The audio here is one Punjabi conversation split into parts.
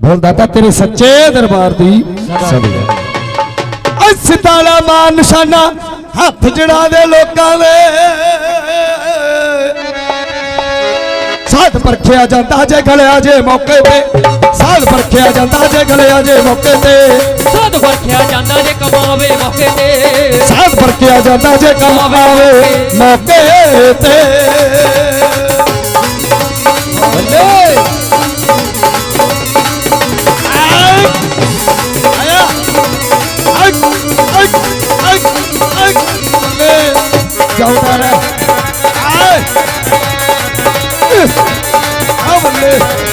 ਬੋਲਦਾਤਾ ਤੇਰੇ ਸੱਚੇ ਦਰਬਾਰ ਦੀ ਸਭੀ ਓਏ ਸਿਤਾਰਾ ਮਾਨ ਨਿਸ਼ਾਨਾ ਹੱਥ ਜੜਾ ਦੇ ਲੋਕਾਂ ਦੇ। ਸਾਧ ਪਰਖਿਆ ਜਾਂਦਾ ਜੇ ਗਲਿਆ ਜੇ ਮੌਕੇ ਤੇ। ਸਾਧ ਪਰਖਿਆ ਜਾਂਦਾ ਜੇ ਗਲਿਆ ਜੇ ਮੌਕੇ ਤੇ। ਸਾਧ ਵਰਖਿਆ ਜਾਂਦਾ ਜੇ ਕਮਾਵੇ ਮੌਕੇ ਤੇ। ਸਾਧ ਪਰਖਿਆ ਜਾਂਦਾ ਜੇ ਕਮਾਵੇ ਮੌਕੇ ਤੇ। ਬੱਲੇ। ਜਾਉਂਦਾ ਰਹਿ ਆਏ। ਆ ਬੱਲੇ।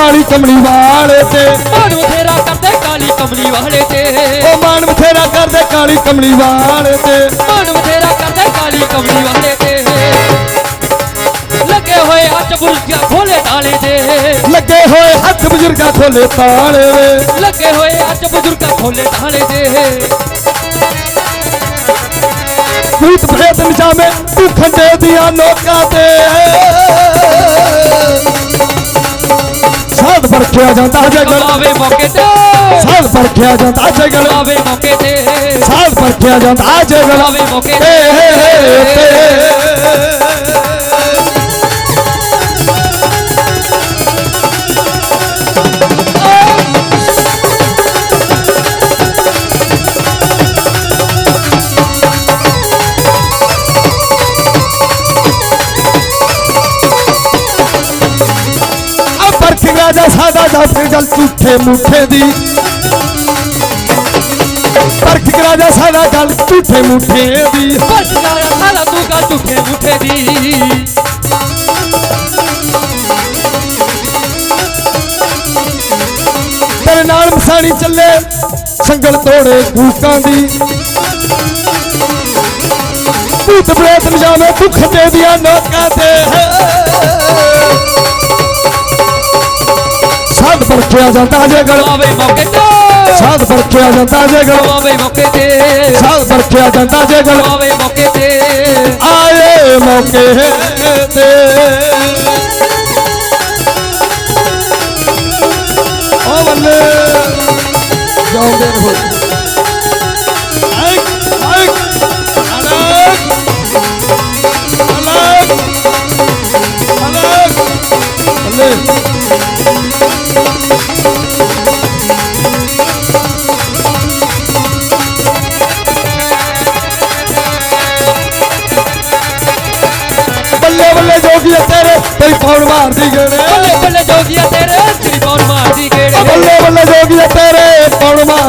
ਕਾਲੀ ਕਮਲੀ ਵਾਲੇ ਤੇ ਮਾਨ ਬਥੇਰਾ ਕਰਦੇ ਕਾਲੀ ਕਮਲੀ ਵਾਲੇ ਤੇ ਉਹ ਮਾਣ ਬਥੇਰਾ ਕਰਦੇ ਕਾਲੀ ਕਮਲੀ ਵਾਲੇ ਤੇ ਮਾਨ ਬਥੇਰਾ ਕਰਦੇ ਕਾਲੀ ਕਮਲੀ ਵਾਲੇ ਤੇ ਲੱਗੇ ਹੋਏ ਅੱਜ ਬੁਰਜਾ ਖੋਲੇ ਤਾਲੇ ਦੇ ਲੱਗੇ ਹੋਏ ਹੱਥ ਬਜ਼ੁਰਗਾਂ ਖੋਲੇ ਤਾਲੇ ਵੇ ਲੱਗੇ ਹੋਏ ਅੱਜ ਬਜ਼ੁਰਗਾ ਖੋਲੇ ਤਾਲੇ ਦੇ ਭੂਤ ਪ੍ਰੇਤ ਨਿਸ਼ਾਵੇਂ ਤੂੰ ਖੰਡੇ ਦੀਆਂ ਲੋਕਾਂ ਤੇ ਸਾਧ ਪਰਖਿਆ ਜਾਂਦਾ ਜਗਲ ਕਮਾਵੇ ਮੌਕੇ ਤੇ ਸਾਧ ਪਰਖਿਆ ਜਾਂਦਾ ਜਗਲ ਕਮਾਵੇ ਮੌਕੇ ਤੇ ਸਾਧ ਪਰਖਿਆ ਜਾਂਦਾ ਜਗਲ ਕਮਾਵੇ ਮੌਕੇ ਏ ਤੇ ਪਰਖ ਸਾਦਾ ਜਾ ਫਿਰ ਜਲ ਝੂਠੇ ਮੂਠੇ ਦੀ। ਪਰਖ ਰਾਜਾ ਸਾਦਾ ਜਲ ਝੂਠੇ ਮੂਠੇ ਦੀ। ਬਸ ਯਾਰ ਸਾਲਾ ਤੂੰ ਕਾ ਝੂਠੇ ਮੁੱਠੇ ਦੀ। ਤੇਰੇ ਨਾਲ ਮਸਾਣੀ ਚੱਲੇ ਸੰਗਲ ਤੋੜੇ ਕੂਕਾਂ ਦੀ। ਭੂਤ ਪ੍ਰੇਤ ਨਜਾਵੇਂ ਤੂੰ ਖੱਡੇ ਦੀਆਂ ਨੋਕਾਂ ਤੇ। ਸਾਧ ਪਰਖਿਆ ਜਾਂਦਾ ਜੇ ਗਲ। ਕਮਾਵੇ ਮੌਕੇ ਤੇ। ਸਾਧ ਪਰਖਿਆ ਜਾਂਦਾ ਜੇ ਗਲ। ਕਮਾਵੇ ਮੌਕੇ ਤੇ। ਸਾਧ ਪਰਖਿਆ ਜਾਂਦਾ ਜੇ ਗਲ। ਕਮਾਵੇ ਮੌਕੇ ਤੇ। ਆਏ ਮੌਕੇ ਤੇ। ਓ ਬੱਲੇ। ਜਾਉਂਦੇ ਰਹੋ। ਆਇ ਆਇ ਅਲਗ ਅਲਗ ਅਲਗ ਬੱਲੇ ਬੱਲੇ।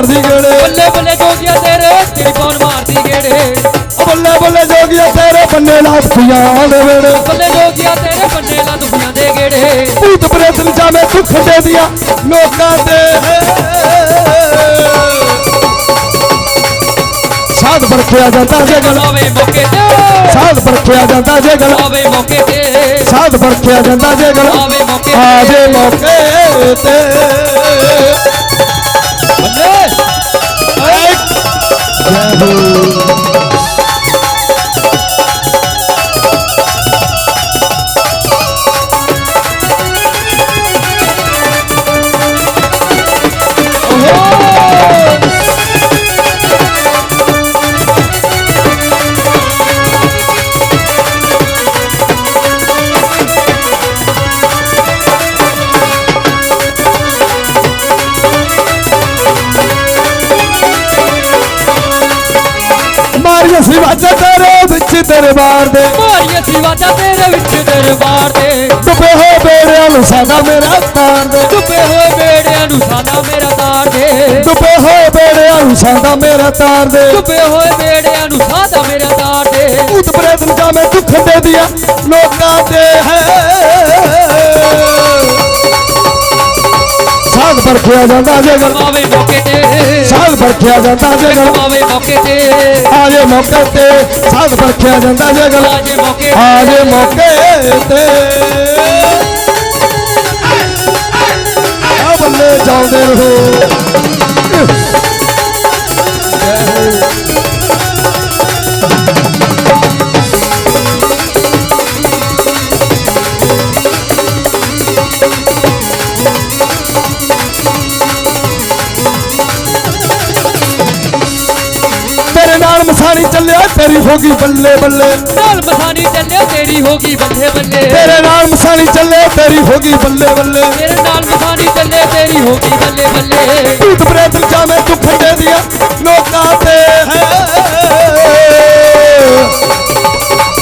ਮਾਰਦੀ ਗੇੜੇ। ਬੱਲੇ ਬੱਲੇ ਜੋਗੀਆ ਤੇਰੇ ਤੇਰੀ ਮਾਰਦੀ ਗੇੜੇ? ਓ ਬੱਲੇ ਬੱਲੇ ਜੋਗੀਆ ਤੇਰੇ ਬੰਨੇ ਲਾਠੀਆਂ ਦੇ ਵੇੜੇ। ਬੱਲੇ ਜੋਗੀਆ ਤੇਰੇ ਬੰਨੇ ਲਾ ਦੁਖੀਆਂ ਦੇ ਗੇੜੇ। ਭੂਤ ਪ੍ਰੇਤ ਨਚਾਵੇਂ ਤੂੰ ਖੱਡੇ ਦੀਆਂ ਲੋਕਾਂ ਤੇ। ਸਾਧ ਪਰਖਿਆ ਜਾਂਦਾ ਜੇ ਗਲ। ਕਮਾਵੇ ਮੌਕੇ ਤੇ। ਸਾਧ ਪਰਖਿਆ ਜਾਂਦਾ ਜੇ ਗਲ। ਕਮਾਵੇ ਮੌਕੇ ਤੇ। ਸਾਧ ਪਰਖਿਆ ਜਾਂਦਾ ਜੇ ਗਲ। ਕਮਾਵੇ ਮੌਕੇ ਆਜੇ ਤੇ। ਮੌਕੇ ਤੇ। ਵਾਜਾ ਤੇਰੇ ਵਿੱਚ ਦਰਬਾਰ ਦੇ। ਮਾਰੀਏ ਸਿਵਾਦਾ ਤੇਰੇ ਵਿੱਚ ਦਰਬਾਰ ਦੇ। ਡੁੱਬੇ ਹੋਏ ਬੇੜਿਆਂ ਨੂੰ ਸਾਦਾ ਮੇਰਾ ਤਾਰ ਦੇ। ਡੁੱਬੇ ਹੋਏ ਬੇੜਿਆਂ ਨੂੰ ਸਾਦਾ ਮੇਰਾ ਤਾਰ ਦੇ। ਡੁੱਬੇ ਹੋਏ ਬੇੜਿਆਂ ਨੂੰ ਸਾਦਾ ਮੇਰਾ ਤਾਰ ਦੇ। ਡੁੱਬੇ ਹੋਏ ਬੇੜਿਆਂ ਨੂੰ ਸਾਦਾ ਮੇਰਾ ਤਾਰ ਦੇ। ਭੂਤ ਪ੍ਰੇਤ ਨੂੰ ਜਾਵੇਂ ਦੁੱਖ ਦੇ ਦਿਆ ਲੋਕਾਂ ਦੇ ਹੈ ਪਰਖਿਆ ਜਾਂਦਾ ਜੇ ਗਲ ਮਾਵੇ ਮੌਕੇ ਤੇ। ਸਾਧ ਪਰਖਿਆ ਜਾਂਦਾ ਜੇ ਗਲ ਮਾਵੇ ਮੌਕੇ ਤੇ। ਆਜੇ ਮੌਕੇ ਤੇ ਸਾਧ ਪਰਖਿਆ ਜਾਂਦਾ ਜੇ ਗਲ ਆਜੇ ਮੌਕੇ ਆਜੇ ਮੌਕੇ ਤੇ। ਆ ਬੱਲੇ ਜਾਉਂਦੇ ਰਹੋ। ਹੋ ਗਈ ਬੱਲੇ ਬੱਲੇ। ਨਾਲ ਮਸਾਨੀ ਚੱਲਿਆ ਤੇਰੀ ਹੋ ਗਈ ਬੱਲੇ ਬੱਲੇ। ਤੇਰੇ ਨਾਲ ਮਸਾਣੀ ਚੱਲਿਆ ਤੇਰੀ ਹੋ ਗਈ ਬੱਲੇ ਬੱਲੇ। ਤੇਰੇ ਨਾਲ ਮਸਾਨੀ ਚੱਲਿਆ ਤੇਰੀ ਹੋ ਗਈ ਬੱਲੇ ਬੱਲੇ। ਭੂਤ ਪ੍ਰੇਤ ਜਾਵੇਂ ਦੁੱਖ ਦੇ ਦਿਆ ਲੋਕਾਂ ਤੇ।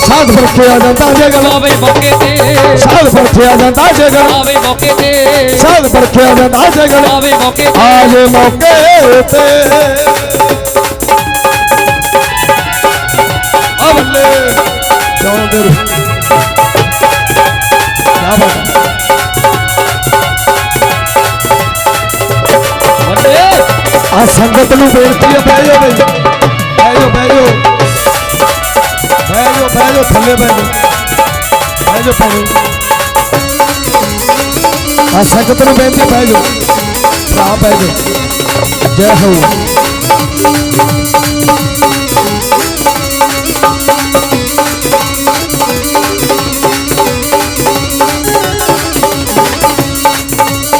ਸਾਧ ਪਰਖਿਆ ਜਾਂਦਾ ਜੇ ਗਲ। ਮਾਵੇ ਮੌਕੇ ਤੇ। ਸਾਧ ਪਰਖਿਆ ਜਾਂਦਾ ਜੇ ਗਲ। ਮਾਵੇ ਮੌਕੇ ਤੇ। ਸਾਧ ਪਰਖਿਆ ਜਾਂਦਾ ਜੇ ਗਲ। ਮਾਵੇ ਮੌਕੇ ਤੇ। ਆਜੇ ਮੌਕੇ ਤੇ। ਸੰਗਤ ਨੂੰ ਬੇਨਤੀ ਹੈ ਬਹਿ ਜਾਓ ਬਈ ਬਹਿ ਜਾਓ। ਬਹਿ ਜਾਓ ਬਹਿ ਜਾਓ ਬਹਿ ਜਾਓ ਥੱਲੇ ਬਹਿ ਜਾਓ। ਬਹਿ ਜਾਓ ਬਹਿ ਜਾਓ ਆ ਸੰਗਤ ਨੂੰ ਬੇਨਤੀ ਹੈ, ਬਹਿ ਜਾਓ। ਭਰਾ ਬਹਿ ਜਾਓ। ਜੈ ਹੋ।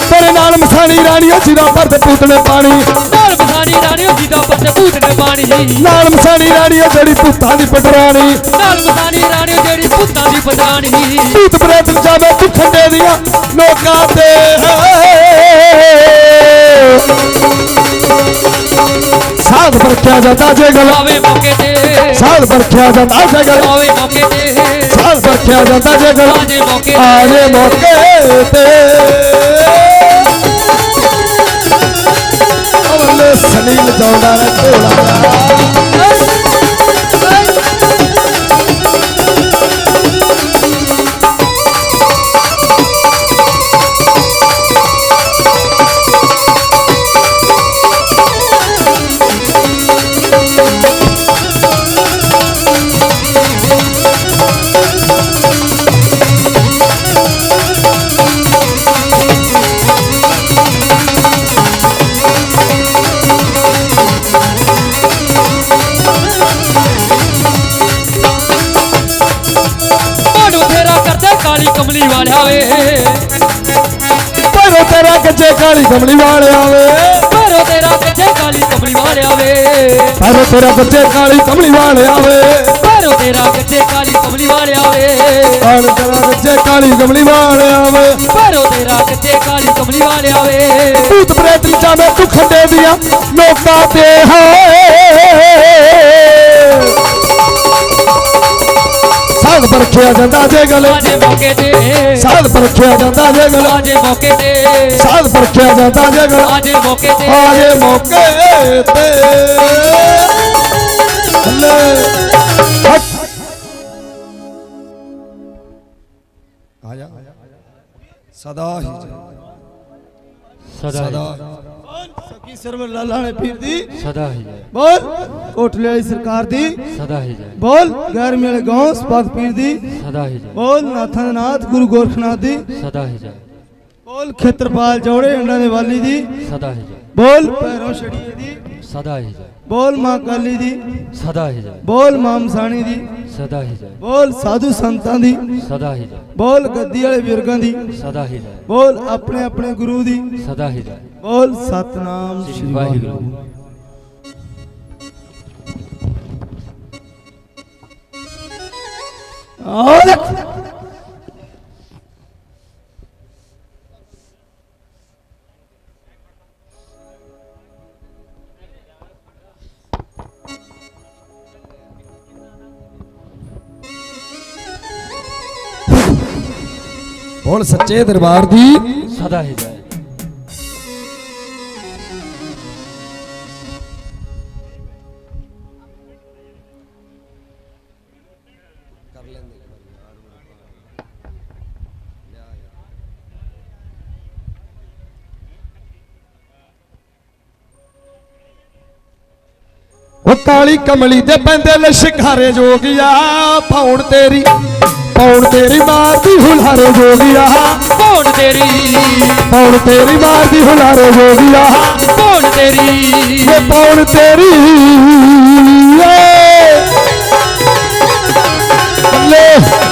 ਤੇਰੇ ਨਾਲ ਮਸਾਣੀ ਰਾਣੀ ਰਾਣੀਓ ਸਿਰਾ ਭਰਦੇ ਪੂਤਲੇ ਪਾਣੀ। ਨਾਲ ਮਸਾਨੀ ਰਾਣਿਓ ਜੀ ਦਾ ਪੱਤੇ ਭੂਤ ਨੇ ਪਾਣੀ ਨਾਲ ਮਸਾਣੀ ਰਾਣੀਓ ਜਿਹੜੀ ਭੂਤਾਂ ਦੀ ਪਟਰਾਣੀ ਨਾਲ ਮਸਾਨੀ ਰਾਣਿਓ ਜਿਹੜੀ ਭੂਤਾਂ ਦੀ ਪਛਾਣੀ ਭੂਤ ਪ੍ਰੇਤ ਜਾਵੇ ਦੁੱਖ ਦੇ ਦੀਆਂ ਲੋਕਾਂ ਤੇ। ਸਾਧ ਪਰਖਿਆ ਜਾਂਦਾ ਜੇ ਗਲ। ਮਾਵੇ ਮੌਕੇ ਤੇ। ਸਾਧ ਪਰਖਿਆ ਜਾਂਦਾ ਜੇ ਗਲ। ਮਾਵੇ ਮੌਕੇ ਤੇ। ਸਾਧ ਪਰਖਿਆ ਜਾਂਦਾ ਜੇ ਗਲ। ਆਜੇ ਮੌਕੇ ਆਜੇ ਮੌਕੇ ਤੇ। ਅਵਲੇ ਸਲੀਲ ਜਾਉਂਦਾ ਰੇ ਢੋਲਾ। ਕਮਲੀ ਵਾਲਿਆ ਵੇ ਮਾਰੋ ਤੇਰਾ ਕਿੱਥੇ ਕਾਲੀ ਕਮਲੀ ਵਾਲਿਆ ਵੇ ਪਰ ਤੇਰਾ ਕੱਚੇ ਕਾਲੀ ਕਮਲੀ ਵਾਲਿਆ ਵੇ ਮਾਰੋ ਤੇਰਾ ਕਿੱਥੇ ਕਾਲੀ ਕਮਲੀ ਵਾਲਿਆ ਵੇ ਪਰ ਤੇਰਾ ਕੱਚੇ ਕਾਲੀ ਕਮਲੀ ਵਾਲਿਆ ਵੇ ਮਾਰੋ ਤੇਰਾ ਕਿੱਥੇ ਕਾਲੀ ਕਮਲੀ ਵਾਲਿਆ ਵੇ ਭੂਤ ਪ੍ਰੇਤ ਜਾਵੇਂ ਦੁੱਖ ਦੇ ਦੀਆਂ ਲੋਕਾਂ ਤੇ ਹੈ ਸਾਧ ਪਰਖਿਆ ਜਾਂਦਾ ਜੇ ਗਲ। ਆਜੇ ਮੌਕੇ ਤੇ। ਸਾਧ ਪਰਖਿਆ ਜਾਂਦਾ ਜੇ ਗਲ। ਆਜੇ ਮੌਕੇ ਤੇ। ਸਾਧ ਪਰਖਿਆ ਜਾਂਦਾ ਜੇ ਗਲ। ਆਜੇ ਮੌਕੇ ਤੇ। ਆਜੇ ਮੌਕੇ ਤੇ। ਹੱਲੇ। ਹੱਟ ਆ ਜਾ ਸਦਾ ਹੀ। ਸਦਾ ਸਕੀ ਸਰਵਰ ਲਾਲਾ ਨੇ ਪੀਰ ਦੀ ਸਦਾ ਹੀ ਜੈ ਬੋਲ ਕੋਟਲੇ ਵਾਲੀ ਸਰਕਾਰ ਦੀ ਸਦਾ ਹੀ ਜੈ ਬੋਲ ਗੈਰਮੀ ਵਾਲੇ ਗਾਉਂ ਸਪਾਕ ਪੀਰ ਦੀ ਸਦਾ ਹੀ ਜੈ ਬੋਲ ਨਾਥਾਂ ਦੇ ਨਾਥ ਗੁਰੂ ਗੋਰਖਨਾਥ ਦੀ ਸਦਾ ਹੀ ਜੈ ਬੋਲ ਖੇਤਰਪਾਲ ਜੋੜੇ ਅੰਡਾਂ ਦੇ ਵਾਲੀ ਦੀ ਸਦਾ ਹੀ ਜੈ ਬੋਲ ਭੈਰੋ ਛੜੀਏ ਦੀ ਸਦਾ ਹੀ ਜੈ ਬੋਲ ਮਾਂ ਕਾਲੀ ਦੀ ਸਦਾ ਹੀ ਜੈ ਬੋਲ ਮਾਂ ਮਸਾਣੀ ਦੀ ਸਦਾ ਹੀ ਜੈ ਬੋਲ ਸਾਧੂ ਸੰਤਾਂ ਦੀ ਸਦਾ ਹੀ ਜੈ ਬੋਲ ਗੱਦੀ ਵਾਲੇ ਬਜ਼ੁਰਗਾਂ ਦੀ ਸਦਾ ਹੀ ਜੈ ਬੋਲ ਆਪਣੇ ਆਪਣੇ ਗੁਰੂ ਦੀ ਸਦਾ ਹੀ ਜੈ ਬੋਲ ਸਤਨਾਮ ਸ੍ਰੀ ਵਾਹਿਗੁਰੂ। ਆਹ ਹੁਣ ਸੱਚੇ ਦਰਬਾਰ ਦੀ ਸਦਾ ਹੀ ਜਾਏ। ਕਾਲੀ ਕਮਲੀ ਦੇ ਪੈਂਦੇ ਲਸ਼ਕਾਰੇ ਜੋਗਿਆ ਪੌਣ ਤੇਰੀ ਪੌਣ ਤੇਰੀ ਮਾਰਦੀ ਹੁਲਾਰੇ ਜੋਗਿਆ। ਕੌਣ ਤੇਰੀ। ਪੌਣ ਤੇਰੀ ਮਾਰਦੀ ਹੁਲਾਰੇ ਜੋਗਿਆ। ਕੌਣ ਤੇਰੀ। ਇਹ ਪੌਣ ਤੇਰੀ। ਏ। ਬੱਲੇ।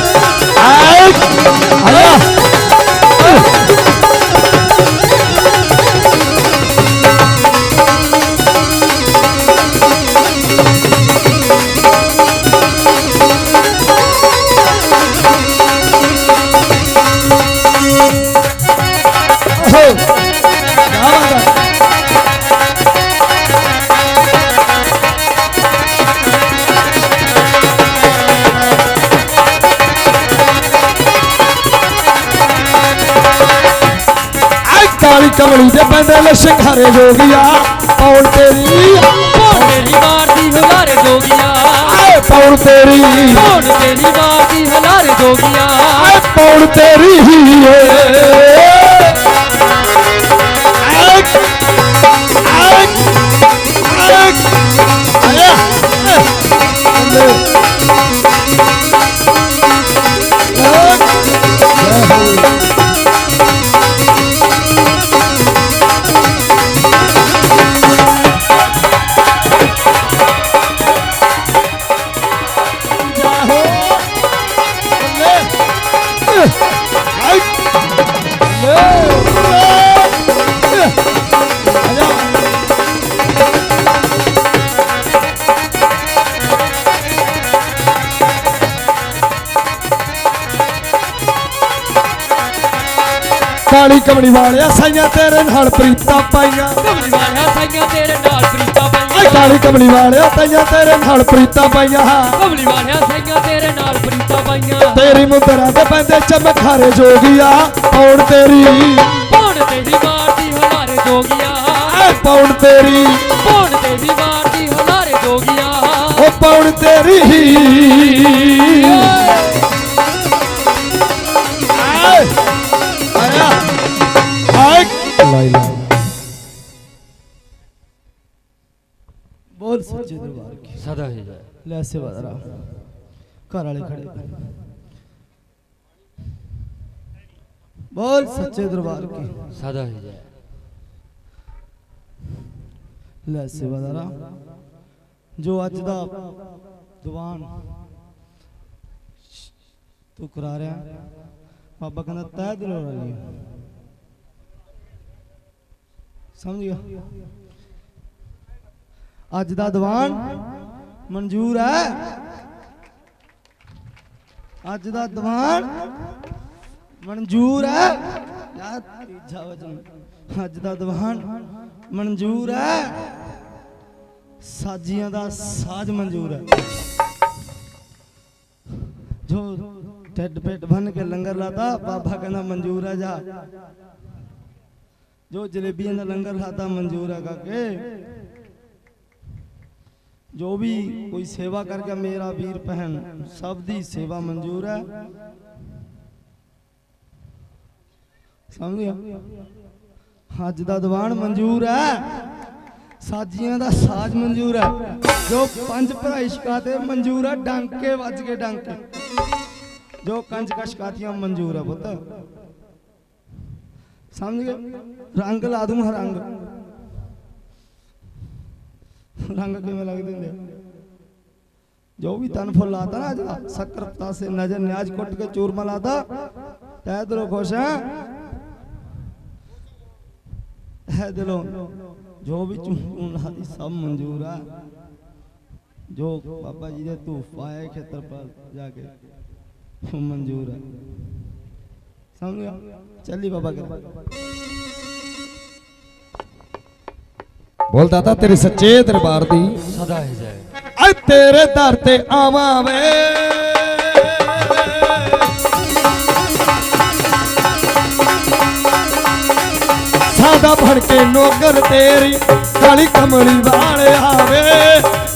ਦੇ ਪੈਂਦੇ ਲਸ਼ਕਾਰੇ ਜੋਗਿਆ ਪੌਣ ਤੇਰੀ ਕੌਣ ਤੇਰੀ ਮਾਰਦੀ ਹਲਾਰੇ ਜੋਗੀਆਂ। ਆਏ ਪੌਣ ਤੇਰੀ। ਕੌਣ ਤੇਰੀ ਮਾਰਦੀ ਹਲਾਰੇ ਜੋਗੀਆਂ। ਆਏ ਪੌਣ ਤੇਰੀ ਏ ਕਾਲੀ ਕਮੜੀ ਵਾਲਿਆ ਸਾਈਆਂ ਤੇਰੇ ਨਾਲ ਪ੍ਰੀਤਾਂ ਪਾਈਆਂ। ਕਮਲੀ ਵਾਲਿਆ ਸਾਈਆਂ ਤੇਰੇ ਨਾਲ ਪ੍ਰੀਤਾਂ ਪਾਈਆਂ। ਕਾਲੀ ਕਮੜੀ ਵਾਲਿਆ ਤਾਈਆਂ ਤੇਰੇ ਨਾਲ ਪ੍ਰੀਤਾਂ ਪਾਈਆਂ। ਕਮਲੀ ਵਾਲਿਆ ਸਾਈਆਂ ਤੇਰੇ ਨਾਲ ਪ੍ਰੀਤਾਂ ਪਾਈਆਂ। ਤੇਰੀ ਮੁੰਦਰਾ ਦੇ ਪੈਂਦੇ ਚਮਖਾਰੇ ਜੋਗੀਆ ਪੌਣ ਤੇਰੀ। ਕੌਣ ਤੇਰੀ ਮਾਰਦੀ ਹਲਾਰੇ ਜੋਗੀਆਂ। ਐ ਪੌਣ ਤੇਰੀ। ਕੌਣ ਤੇਰੀ ਮਾਰਦੀ ਹਲਾਰੇ ਜੋਗੀਆਂ। ਉਹ ਪੌਣ ਤੇਰੀ ਬੋਲ ਸੱਚੇ ਦਰਬਾਰ ਕੀ। ਸਦਾ ਹੀ ਜੈ ਲੈ ਸੇਵਾਦਾਰਾ ਘਰ ਵਾਲੇ ਖੜੇ ਬੋਲ ਸੱਚੇ ਦਰਬਾਰ ਕੀ। ਸਦਾ ਹੀ ਜੈ ਲੈ ਸੇਵਾਦਾਰਾ ਜੋ ਅੱਜ ਦਾ ਦੀਵਾਨ ਤੂੰ ਕਰਾ ਰਿਹਾ। ਬਾਬਾ ਕਹਿੰਦਾ ਤੈ ਦਿਲੋਂ ਰਹੀ ਸਮਝ ਗਿਆ ਅੱਜ ਦਾ ਦੀਵਾਨ ਮਨਜ਼ੂਰ ਹੈ। ਅੱਜ ਦਾ ਦੀਵਾਨ ਮਨਜ਼ੂਰ ਹੈ। ਯਾਰ, ਤੀਜਾ ਵਚਨ। ਅੱਜ ਦਾ ਦੀਵਾਨ ਮਨਜ਼ੂਰ ਹੈ। ਸਾਜੀਆਂ ਦਾ ਸਾਜ ਮਨਜ਼ੂਰ ਹੈ। ਜੋ ਢਿੱਡ ਪੇਟ ਭੰਨ ਕੇ ਲੰਗਰ ਲਾਤਾ, ਬਾਬਾ ਕਹਿੰਦਾ ਮਨਜ਼ੂਰ ਹੈ ਜਾ। ਜੋ ਜਲੇਬੀਆਂ ਦਾ ਲੰਗਰ ਲਾਤਾ, ਮਨਜ਼ੂਰ ਹੈ ਕਾਕੇ। ਜੋ ਵੀ ਕੋਈ ਸੇਵਾ ਕਰਕੇ ਮੇਰਾ ਵੀਰ ਭੈਣ, ਸਭ ਦੀ ਸੇਵਾ ਮਨਜ਼ੂਰ ਹੈ। ਸਮਝ ਗਿਆ ਅੱਜ ਦਾ ਦੀਵਾਨ ਮਨਜ਼ੂਰ ਹੈ। ਸਾਜੀਆਂ ਦਾ ਸਾਜ ਮਨਜ਼ੂਰ ਹੈ। ਜੋ ਪੰਜ ਭਰਾ ਇਸ਼ਕਾਤੇ ਮਨਜ਼ੂਰ ਹੈ, ਡਾਂਕੇ ਵੱਜ ਕੇ ਡਾਂਕੇ। ਜੋ ਕੰਜ ਕਸ਼ਕਾਤੀਆਂ ਮਨਜ਼ੂਰ ਹੈ ਪੁੱਤ। ਸਮਝ ਗਏ? ਰੰਗ ਲਾ ਦੂੰ ਮੈਂ ਰੰਗ ਕਿਵੇਂ ਲੱਗਦੇ ਹੁੰਦੇ ਜੋ ਵੀ ਤਨ ਫੁੱਲ ਲਾਤਾ ਨਾ ਅੱਜ ਦਾ, ਸ਼ੱਕਰ ਪਤਾਸੇ ਨਜ਼ਰ ਨਿਆਜ ਕੁੱਟ ਕੇ ਚੂਰਮਾ ਲਾਤਾ। ਤੈ ਦਿਲੋਂ ਖੁਸ਼ ਹੈ ਹੈ ਦਿਲੋਂ ਜੋ ਵੀ ਚੂਨ ਲਾਦੀ ਸਭ ਮਨਜ਼ੂਰ ਆ। ਜੋ ਬਾਬਾ ਜੀ ਦੇ ਧੂਫ ਆਏ ਖੇਤਰ ਪਰ ਜਾ ਕੇ ਮਨਜ਼ੂਰ ਹੈ ਸਮਝ ਚੱਲੀ ਬਾਬਾ ਕਰ बोलता था तेरे सच्चे दरबार दी। सदा ही तेरे दर ते आवावे सादा भड़के नौकर तेरी काली कमली वाले आवे।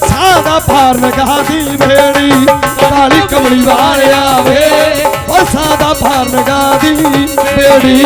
सादा फार लगा दी भेड़ी काली कमली वाले आवे। और सादा फार लगा दी भेड़ी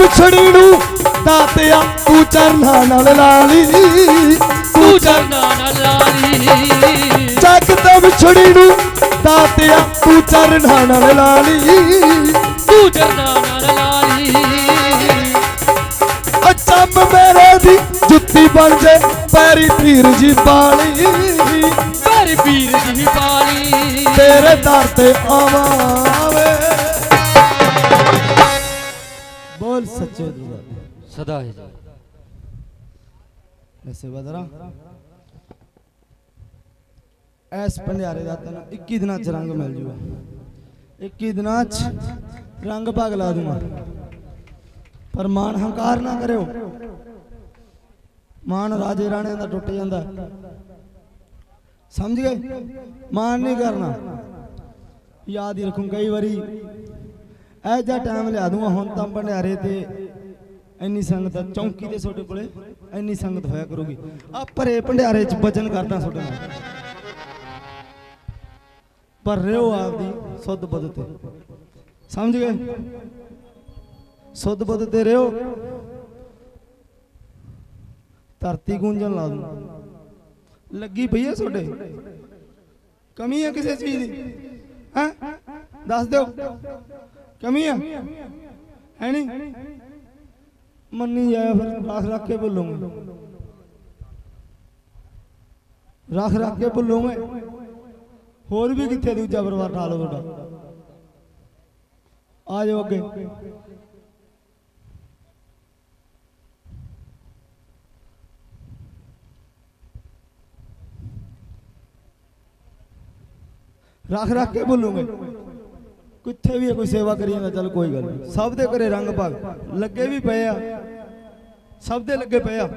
ਵਿਛੜੀ ਨੂੰ ਦਾਤਿਆ ਤੂੰ ਚਰਨਾਂ ਨਾਲ ਲਾਲੀ। ਤੂੰ ਚਰਨਾ ਨਾਲ ਲਾਲੀ। ਜੱਗ ਤਾਂ ਵਿਛੜੀ ਨੂੰ ਦਾਤਿਆ ਤੂੰ ਚਰਨਾਂ ਨਾਲ ਲਾਲੀ। ਤੂੰ ਚਰਨਾ ਨਾਲ ਲਾਲੀ। ਓ ਚੰਮ ਮੇਰੇ ਦੀ ਜੁੱਤੀ ਬਣ ਜੇ ਪੈਰੀ ਪੀਰ ਜੀ ਬਾਲੀ। ਪਰ ਪੀਰ ਦੀ ਪਾਲੀ ਤੇਰੇ ਦਰ ਤੇ ਆਵਾਵੇ ਸਦਾ ਹੈ ਜੀ। ਵੈਸੇ ਬਦਰਾ ਐਸ ਭੰਡਾਰੇ ਦਾ ਤੈਨੂੰ 21 ਦਿਨਾਂ ਚ ਰੰਗ ਮਿਲ ਜੂਗਾ। 21 ਦਿਨਾਂ ਚ ਰੰਗ ਭਾਗ ਲਾ ਦੂੰਗਾ। ਪਰ ਮਾਨ ਹੰਕਾਰ ਨਾ ਕਰਿਓ। ਮਾਨ ਰਾਜੇ ਰਾਣੇ ਦਾ ਟੁੱਟ ਜਾਂਦਾ। ਸਮਝ ਗਏ? ਮਾਨ ਨਹੀਂ ਕਰਨਾ। ਯਾਦ ਹੀ ਰੱਖੂੰ ਕਈ ਵਾਰੀ। ਇਹ ਜਿਹਾ ਟਾਈਮ ਲਿਆ ਦੂੰਗਾ ਹੁਣ ਤਾਂ ਭੰਡਿਆਰੇ ਤੇ ਇੰਨੀ ਸੰਗਤ ਆ, ਚੌਂਕੀ ਤੇ ਤੁਹਾਡੇ ਕੋਲੇ ਇੰਨੀ ਸੰਗਤ ਹੋਇਆ ਕਰੂਗੀ। ਆ ਭਰੇ ਭੰਡਾਰੇ ਚ ਬਚਨ ਕਰਦਾ ਤੁਹਾਡੇ। ਨਾਲ ਪਰ ਰਿਓ ਆਪਦੀ ਸੁੱਧ ਬੁੱਧ ਤੇ। ਸਮਝ ਗਏ? ਸੁੱਧ ਬਦ ਤੇ ਰਿਓ। ਧਰਤੀ ਗੂੰਜਣ ਲਾ ਦੂੰ ਲੱਗੀ ਪਈ ਹੈ ਤੁਹਾਡੇ? ਕਮੀ ਹੈ ਕਿਸੇ ਚੀਜ਼ ਦੀ? ਹੈ? ਦੱਸ ਦਿਓ। ਕਮੀ ਹੈ ਹੈ ਨਹੀਂ ਮੰਨੀ ਜਾਇਆ ਫਿਰ ਰੱਖ ਰੱਖ ਕੇ ਭੁੱਲੂਗੇ। ਰੱਖ ਰੱਖ ਕੇ ਭੁੱਲੂਗੇ। ਹੋਰ ਵੀ ਕਿੱਥੇ ਦੂਜਾ ਪਰਿਵਾਰ ਠਾ ਲਓ ਤੁਹਾਡਾ ਆ ਜਾਓ ਅੱਗੇ। ਰੱਖ ਰੱਖ ਕੇ ਭੁੱਲੂਗੇ। ਕਿੱਥੇ ਵੀ ਕੋਈ ਸੇਵਾ ਕਰੀ ਜਾਂਦਾ, ਚੱਲ ਕੋਈ ਗੱਲ ਨਹੀਂ। ਸਭ ਦੇ ਘਰੇ ਰੰਗ ਭਾਗ। ਲੱਗੇ ਵੀ ਪਏ ਆ। ਸਭ ਦੇ ਲੱਗੇ ਪਏ ਆ।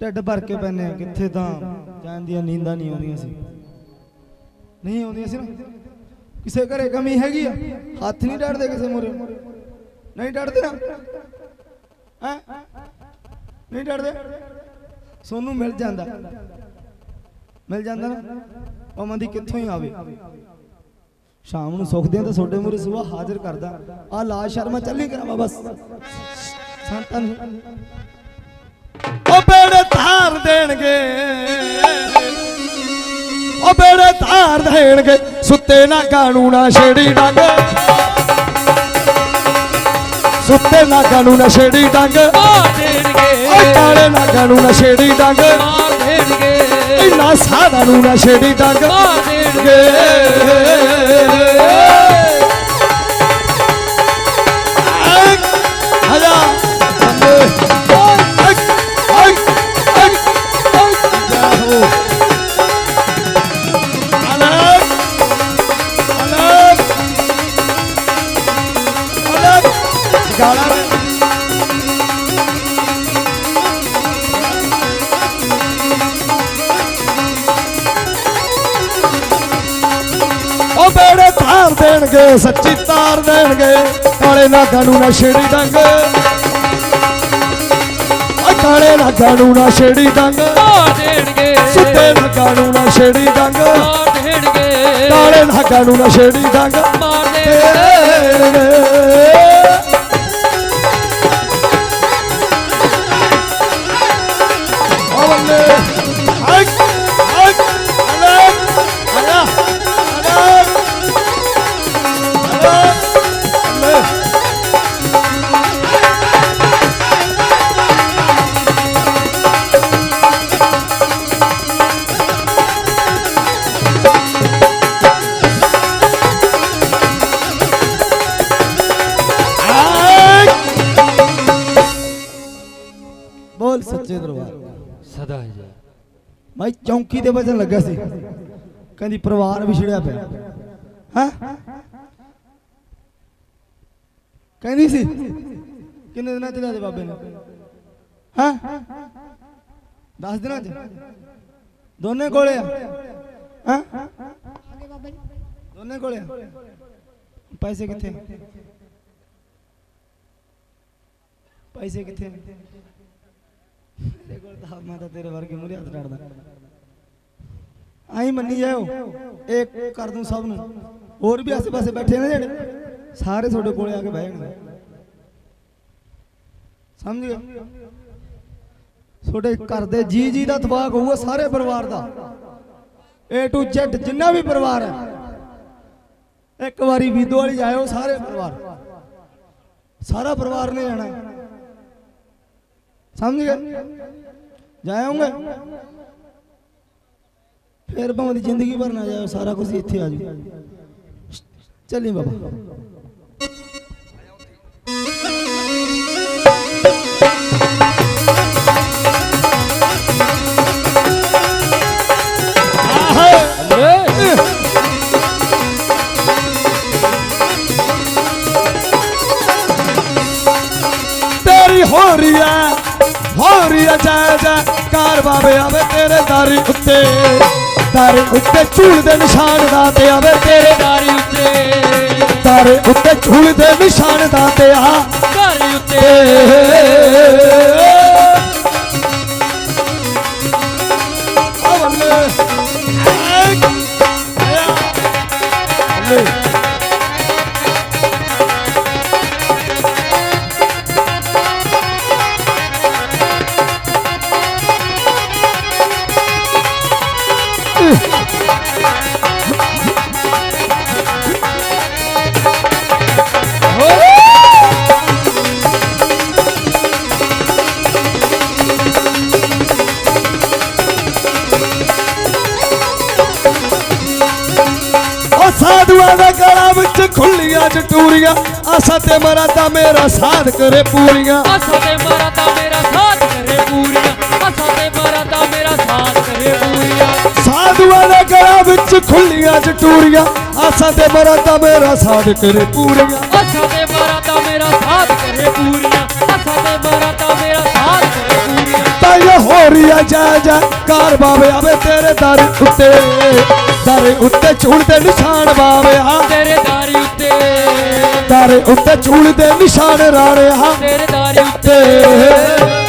ਢਿੱਡ ਭਰ ਕੇ ਪੈਨੇ ਆ, ਕਿੱਥੇ ਤਾਂ? ਚੈਨ ਦੀਆਂ ਨੀਂਦਾਂ ਨਹੀਂ ਆਉਂਦੀਆਂ ਸੀ। ਨਹੀਂ ਆਉਂਦੀਆਂ ਸੀ ਨਾ। ਕਿਸੇ ਘਰੇ ਕਮੀ ਹੈਗੀ ਆ? ਹੱਥ ਨਹੀਂ ਡੜਦੇ ਕਿਸੇ ਮੂਰੇ ਨਹੀਂ ਡੜਦੇ ਨਾ। ਹੈ? ਨਹੀਂ ਡੜਦੇ। ਸੋਨੂੰ ਮਿਲ ਜਾਂਦਾ। ਮਿਲ ਜਾਂਦਾ ਨਾ। ਭਾਵੇਂ ਦੀ ਕਿੱਥੋਂ ਹੀ ਆਵੇ। ਸ਼ਾਮ ਨੂੰ ਸੁੱਖ ਦੇ ਤਾਂ ਤੁਹਾਡੇ ਮੂਰੇ ਸੁਬਾ ਹਾਜ਼ਰ ਕਰਦਾ। ਆ ਲਾਜ ਸ਼ਰਮਾ ਚੱਲੀ ਕਰਾਵਾ ਬਸ। ਸੰਤਾਂ ਨੂੰ ਉਹ ਬੇੜੇ ਧਾਰ ਦੇਣਗੇ। ਉਹ ਬੇੜੇ ਧਾਰ ਦੇਣਗੇ। ਸੁੱਤੇ ਨਾ ਕਾਣੂ ਨਾ ਛੇੜੀ ਡੰਗ। ਸੁੱਤੇ ਨਾ ਕਾਣੂ ਨਾ ਛੇੜੀ ਡੰਗ। ਮਾਰ ਦੇਣਗੇ ਕਾਲੇ ਨਾ ਕਾਣੂ ਨਾ ਛੇੜੀ ਡੰਗ। ਮਾਰ ਦੇਣਗੇ। ਇੰਨਾ ਸਾਦਾ ਨੂੰ ਨਾ ਛੇੜੀ ਡੰਗ। ਮਾਰ ਦੇਣਗੇ। ਹਜਾ ਦੇਣਗੇ ਸੱਚੀ ਤਾਰ ਦੇਣਗੇ ਕਾਲੇ ਨਾਗਾਂ ਨੂੰ ਨਾ ਛੇੜੀ ਡੰਗ। ਓ ਕਾਲੇ ਨਾਗਾਂ ਨੂੰ ਨਾ ਛੇੜੀ ਡੰਗ। ਦੇਣਗੇ। ਸੁੱਤੇ ਨਾਗਾਂ ਨੂੰ ਨਾ ਛੇੜੀ ਡੰਗ। ਦੇਣਗੇ। ਕਾਲੇ ਨਾਗਾਂ ਨੂੰ ਨਾ ਛੇੜੀ ਡੰਗ। ਮਾਰ ਦੇਣਗੇ। ਬੋਲ ਲੱਗਾ ਸੀ। ਕਹਿੰਦੀ ਪਰਿਵਾਰ ਵਿਛੜਿਆ ਪਿਆ। ਹਾਂ? ਕਹਿੰਦੀ ਸੀ, ਕਿੰਨੇ ਦਿਨਾਂ ਚ ਦੇ ਬਾਬੇ ਨੇ? ਹਾਂ? 10 ਦਿਨਾਂ ਚ? ਦੋਨੇ ਕੋਲੇ ਆ। ਹਾਂ? ਦੋਨੇ ਕੋਲੇ ਪੈਸੇ ਕਿੱਥੇ ਪੈਸੇ ਕਿੱਥੇ ਮੇਰੇ ਕੋਲ ਤਾਂ ਮੈਂ ਤਾਂ ਤੇਰੇ ਵਰਗੇ ਮੂਰੇ ਹੱਥ ਡੜਦਾ ਆਈ ਮੰਨੀ ਜਾਓ ਇਹ ਕਰ ਦੂੰ ਸਭ ਨੂੰ। ਹੋਰ ਵੀ ਆਸੇ ਪਾਸੇ ਬੈਠੇ ਨੇ ਜਿਹੜੇ, ਸਾਰੇ ਤੁਹਾਡੇ ਕੋਲੇ ਆ ਕੇ ਬਹਿ ਜਾਣਗੇ। ਸਮਝ ਗਏ? ਤੁਹਾਡੇ ਘਰ ਦੇ ਜੀ ਜੀ ਦਾ ਤਬਾਕ ਹੋਊਗਾ ਸਾਰੇ ਪਰਿਵਾਰ ਦਾ। A to Z ਜਿੰਨਾ ਵੀ ਪਰਿਵਾਰ ਹੈ, ਇੱਕ ਵਾਰੀ ਵੀਦੋ ਵਾਲੀ ਜਾਇਓ ਸਾਰੇ ਪਰਿਵਾਰ। ਸਾਰਾ ਪਰਿਵਾਰ ਨੇ ਜਾਣਾ ਸਮਝ ਗਏ? ਜਾਇਓਗੇ? ਫਿਰ ਭਾਵੇਂ ਜ਼ਿੰਦਗੀ ਭਰ ਨਾ ਜਾਇਓ ਸਾਰਾ ਕੁਝ ਇੱਥੇ ਆ ਜੂ। ਚੱਲੀ ਬਾਬਾ। ਤੇਰੀ ਹੋ ਰਹੀ ਹੈ ਕਾਰ ਬਾਬੇ ਆਵੇ ਤੇਰੇ ਦਾਰੀ ਉੱਤੇ। ਤਾਰੇ ਉੱਤੇ ਝੂਲਦੇ ਨਿਸ਼ਾਨ ਦਾ ਤੇ ਆਵੇ ਤੇਰੇ ਦਾਰੀ ਉੱਤੇ। ਤਾਰੇ ਉੱਤੇ ਝੂਲਦੇ ਨਿਸ਼ਾਨ ਦਾ ਤੇ ਆ ਦਾਰੀ ਉੱਤੇ। ਸਾਧੂਆਂ ਦੇ ਗਲਾਂ ਵਿੱਚ ਖੁੱਲੀਆਂ ਜਟੂਰੀਆਂ ਆਸਾਂ ਤੇ ਮਰਾਦਾ ਮੇਰਾ ਸਾਧ ਕਰੇ ਪੂਰੀਆਂ। ਆਸਾ ਤੇ ਮਾਰਾ ਤਾਂ ਮੇਰਾ ਸਾਥ ਕਰੇ ਪੂਰੀਆਂ। ਆਸਾ ਤੇ ਮਾਰਾ ਤਾਂ ਮੇਰਾ ਸਾਥ ਕਰੇ ਪੂਰੀਆਂ। ਸਾਧੂਆਂ ਦੇ ਗਲਾਂ ਵਿੱਚ ਖੁੱਲੀਆਂ ਜਟੂਰੀਆਂ ਆਸਾਂ ਤੇ ਮਰਾਦਾ ਮੇਰਾ ਸਾਧ ਕਰੇ ਪੂਰੀਆਂ। ਆਸਾ ਤੇ ਕਰੀਆ ਜਾ ਜਾ ਕਾਰ ਬਾਬਿਆ ਵੇ ਤੇਰੇ ਦਰ ਉੱਤੇ। ਦਰ ਉੱਤੇ ਚੂਲ ਦੇ ਨਿਸ਼ਾਨ ਬਾਬਿਆ ਤੇਰੇ ਦਰ ਉੱਤੇ। ਦਰ ਉੱਤੇ ਚੂਲ ਦੇ ਨਿਸ਼ਾਨ ਰਾਣਿਆ ਤੇਰੇ ਦਰ ਉੱਤੇ।